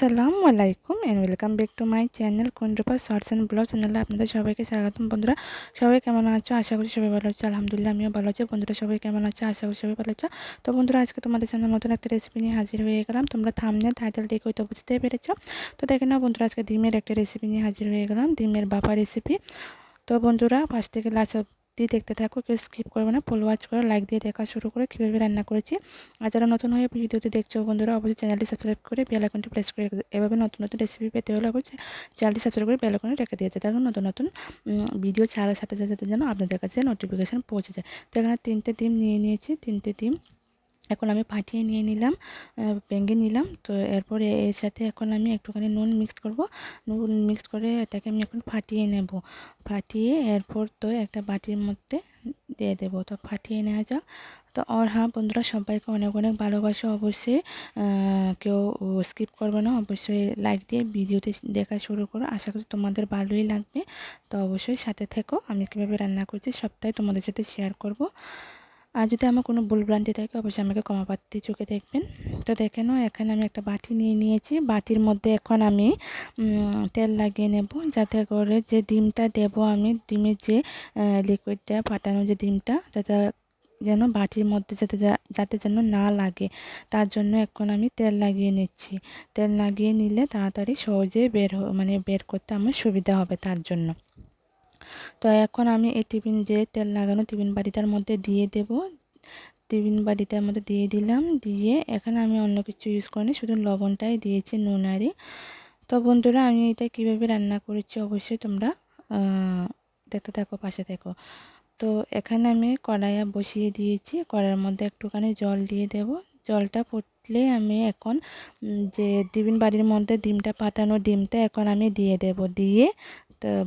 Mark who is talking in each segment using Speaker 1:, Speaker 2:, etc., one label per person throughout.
Speaker 1: আসসালামু আলাইকুম and welcome back to my channel কুন্ড্রপা shorts and blog চ্যানেলে আপনাদের সবাইকে স্বাগতম। বন্ধুরা, সবাই কেমন আছো? আশা করি সবাই ভালো আছে। আলহামদুলিল্লাহ, আমিও ভালো আছি। বন্ধুরা, সবাই কেমন আছে? আশা করি সবাই ভালো আছো। তো বন্ধুরা, আজকে তোমাদের সামনে নতুন একটা রেসিপি নিয়ে হাজির হয়ে গেলাম। তোমরা থামনে টাইটেল দেখে হয়তো বুঝতে পেরেছ। তো দেখে নাও বন্ধুরা, আজকে ডিমের একটা রেসিপি নিয়ে হাজির হয়ে গেলাম, ডিমের বাপা রেসিপি তো বন্ধুরা ফার্স্ট থেকে লাস্ট দিয়ে দেখতে থাকো, কেউ স্কিপ করবে না ফুল ওয়াচ করে লাইক দিয়ে দেখা শুরু করে কীভাবে রান্না করেছি। আর যারা নতুন হয়ে ভিডিওতে দেখছ বন্ধুরা, অবশ্যই চ্যানেলটি সাবস্ক্রাইব করে বেল আইকনটি প্রেস করে এভাবে নতুন নতুন রেসিপি পেতে হলে অবশ্যই চ্যানেলটি সাবস্ক্রাইব করে বেল রেখে দিয়েছে। তারপর নতুন নতুন ভিডিও ছাড়ার সাথে সাথে যেন আপনাদের কাছে নোটিফিকেশান পৌঁছে যায়। তো এখানে তিনটে ডিম নিয়ে নিয়েছি, তিনটে ডিম এখন আমি ফাটিয়ে নিয়ে নিলাম ভেঙে নিলাম। তো এরপরে এর সাথে এখন আমি একটুখানি নুন মিক্স করব। নুন মিক্স করে এটাকে আমি এখন ফাটিয়ে নেব। ফাটিয়ে এরপর তো একটা বাটির মধ্যে দিয়ে দেবো। তো ফাটিয়ে নেওয়া যাক। তো আর হ্যাঁ বন্ধুরা, সবাইকে অনেক অনেক ভালোবাসো। অবশ্যই কেউ স্কিপ করবে না। অবশ্যই লাইক দিয়ে ভিডিওতে দেখা শুরু করো। আশা করি তোমাদের ভালোই লাগবে। তো অবশ্যই সাথে থেকো। আমি কীভাবে রান্না করছি সবটাই তোমাদের সাথে শেয়ার করব। আর যদি আমার কোনো ভুলভ্রান্তি থাকে, অবশ্যই আমাকে কমা পাত্তি চোখে দেখবেন। তো দেখে নাও এখানে আমি একটা বাটি নিয়ে নিয়েছি। বাটির মধ্যে এখন আমি তেল লাগিয়ে নেব যাতে করে যে ডিমটা দেব আমি, ডিমের যে লিকুইডটা ফাটানো যে ডিমটা, যাতে যেন বাটির মধ্যে যাতে যাতে যেন না লাগে। তার জন্য এখন আমি তেল লাগিয়ে নিচ্ছি। তেল লাগিয়ে নিলে তাড়াতাড়ি সহজে বের মানে বের করতে আমার সুবিধা হবে তার জন্য। তো এখন আমি এই টিফিন যে তেল লাগানো টিফিন বাড়িটার মধ্যে দিয়ে দেব। টিফিন বাড়িটার মধ্যে দিয়ে দিলাম, দিয়ে এখানে আমি অন্য কিছু ইউজ করিনি, শুধু লবণটাই দিয়েছি, নুন আরে তো বন্ধুরা, আমি এটা কীভাবে রান্না করেছি অবশ্যই তোমরা দেখতে থাকো, পাশে থাকো। তো এখানে আমি কড়াইয়া বসিয়ে দিয়েছি, কড়াইয়ের মধ্যে একটুখানি জল দিয়ে দেব। জলটা ফুটলে আমি এখন যে টিফিন বাড়ির মধ্যে ডিমটা পাঠানো ডিমটা এখন আমি দিয়ে দেব। দিয়ে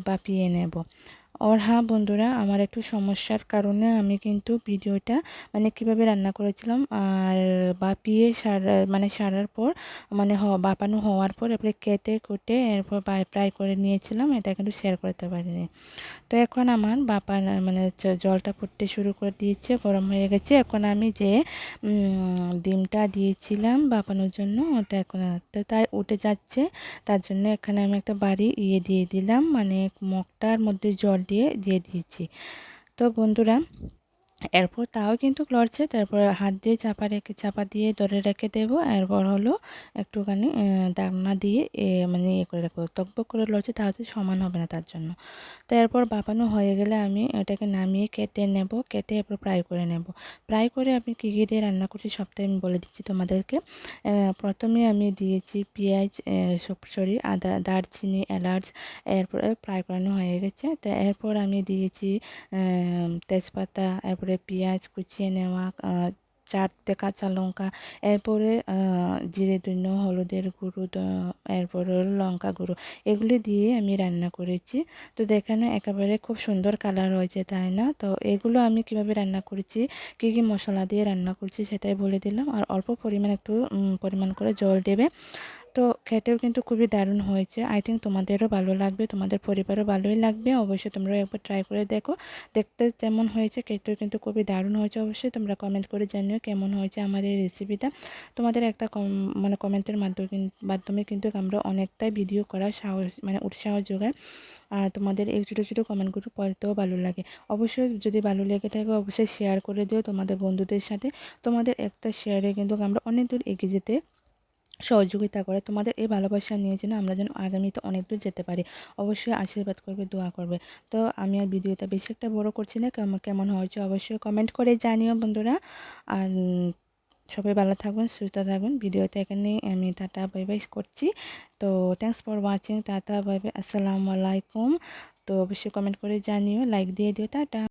Speaker 1: বাপিয়ে নেব। ওর হ্যাঁ বন্ধুরা, আমার একটু সমস্যার কারণে আমি কিন্তু ভিডিওটা মানে কীভাবে রান্না করেছিলাম আর বাপিয়ে সারা মানে সারার পর মানে বাপানো হওয়ার পর এরপরে কেটে কুটে এরপর ফ্রাই করে নিয়েছিলাম, এটা কিন্তু শেয়ার করতে পারিনি। তো এখন আমার বাপা মানে জলটা ফুটতে শুরু করে দিয়েছে, গরম হয়ে গেছে, এখন আমি যে ডিমটা দিয়েছিলাম বাপানোর জন্য, ওটা এখন তাই উঠে যাচ্ছে, তার জন্য এখানে আমি একটা বাড়ি ইয়ে দিয়ে দিলাম মানে মগটার মধ্যে জল দিয়ে দিয়ে দিয়েছি। তো বন্ধুরা এরপর তাও কিন্তু লড়ছে। তারপর হাত দিয়ে চাপা রেখে, চাপা দিয়ে ধরে রেখে দেবো। এরপর হলো একটুখানি ডাকনা দিয়ে মানে ইয়ে করে রাখব। তকবক করে লড়ছে, তাহলে সমান হবে না তার জন্য। তো এরপর বাপানো হয়ে গেলে আমি এটাকে নামিয়ে কেটে নেব, কেটে এরপর ফ্রাই করে নেব। ফ্রাই করে আমি কী কী দিয়ে রান্না করছি সবটাই আমি বলে দিচ্ছি তোমাদেরকে। প্রথমে আমি দিয়েছি পেঁয়াজ সরি, আদা, দারচিনি, এলাচ, এরপরে ফ্রাই করানো হয়ে গেছে। তো এরপর আমি দিয়েছি তেজপাতা, এরপরে তারপরে পেঁয়াজ কুচিয়ে নেওয়া চারটে কাঁচা লঙ্কা, এরপরে জিরে ধন্য হলুদের গুঁড়ো এরপরে লঙ্কা গুঁড়ো, এগুলি দিয়ে আমি রান্না করেছি। তো দেখানো একেবারে খুব সুন্দর কালার হয়েছে, তাই না? তো এগুলো আমি কীভাবে রান্না করেছি, কী কী মশলা দিয়ে রান্না করছি সেটাই বলে দিলাম। আর অল্প পরিমাণ একটু পরিমাণ করে জল দেবে। তো খেতেও কিন্তু খুবই দারুণ হয়েছে। আই থিঙ্ক তোমাদেরও ভালো লাগবে, তোমাদের পরিবারও ভালোই লাগবে। অবশ্যই তোমরা একবার ট্রাই করে দেখো। দেখতে যেমন হয়েছে, খেতেও কিন্তু খুবই দারুণ হয়েছে। অবশ্যই তোমরা কমেন্ট করে জানিও কেমন হয়েছে আমার এই রেসিপিটা তোমাদের একটা মানে কমেন্টের মাধ্যমে মাধ্যমে কিন্তু আমরা অনেকটাই ভিডিও করার সাহস মানে উৎসাহ যোগায় আর তোমাদের এই ছোটো ছোটো কমেন্টগুলো পড়তেও ভালো লাগে। অবশ্যই যদি ভালো লেগে থাকে, অবশ্যই শেয়ার করে দিও তোমাদের বন্ধুদের সাথে। তোমাদের একটা শেয়ারে কিন্তু আমরা অনেক দূর এগিয়ে যেতে সহযোগিতা করে তোমাদের এই ভালোবাসা নিয়ে যেন আমরা যেন আগামীতে অনেক দূর যেতে পারি। অবশ্যই আশীর্বাদ করবে, দোয়া করবে। তো আমি আর ভিডিওটা বেশি একটা বড় করছি না, কেমন কেমন হয়েছে অবশ্যই কমেন্ট করে জানিও বন্ধুরা। আর সবাই ভালো থাকবেন, সুস্থ থাকবেন। ভিডিওটা এখানে আমি টাটা বাই বাই করছি। তো thanks for watching tata bye bye আসসালামু আলাইকুম। তো অবশ্যই কমেন্ট করে জানিও লাইক দিয়ে দিও, টাটা।